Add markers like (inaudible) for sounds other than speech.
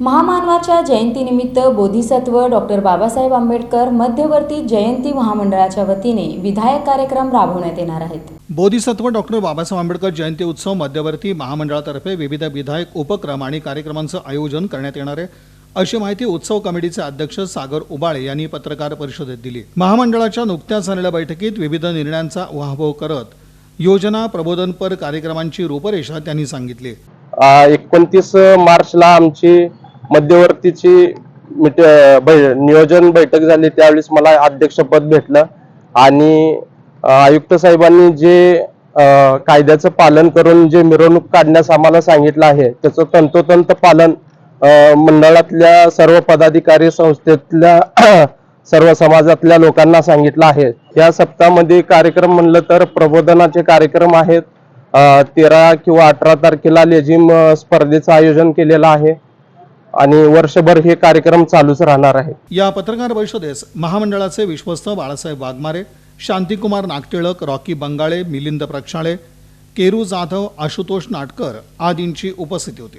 महामानवाच्या जयंतीनिमित्त बोधिसत्व डॉक्टर बाबासाहेब आंबेडकर मध्यवर्ती जयंती महामंडळाच्या वतीने विधायक कार्यक्रम राबवण्यात येणार आहेत. बोधिसत्व डॉक्टर बाबासाहेब आंबेडकर जयंती उत्सव मध्यवर्ती महामंडळातर्फे विविध विधायक उपक्रम आणि कार्यक्रमांचं आयोजन करण्यात येणार आहे. अशी माहिती उत्सव कमिटीचे अध्यक्ष सागर उबाळे यांनी पत्रकार परिषदेत दिली. महामंडळाच्या नुकत्याच झालेल्या बैठकीत विविध निर्णयांचा उहापोह करत योजना प्रबोधनपर कार्यक्रमांची रूपरेषा त्यांनी सांगितली. एकोणतीस मार्चला आमची मध्यवर्तीची नियोजन बैठक झाली त्यावेळेस मला अध्यक्षपद भेटलं आणि आयुक्त साहेबांनी जे कायद्याचं पालन करून जे मिरवणूक काढण्यास आम्हाला सांगितलं आहे त्याचं तंतोतंत पालन मंडळातल्या सर्व पदाधिकारी संस्थेतल्या (clears throat) सर्व समाजातल्या लोकांना सांगितलं आहे. या सप्ताहामध्ये कार्यक्रम म्हणलं तर प्रबोधनाचे कार्यक्रम आहेत. तेरा किंवा अठरा तारखेला लेझिम स्पर्धेचं आयोजन केलेलं आहे. आणि वर्षभर हे कार्यक्रम चालूच राहणार आहे. या पत्रकार परिषदेस महामंडळाचे विश्वस्त बाळासाहेब वाघमारे शांतिकुमार नागटिळक रॉकी बंगाळे मिलिंद प्रक्षाळे केरू जाधव आशुतोष नाटकर आदींची उपस्थिती होती.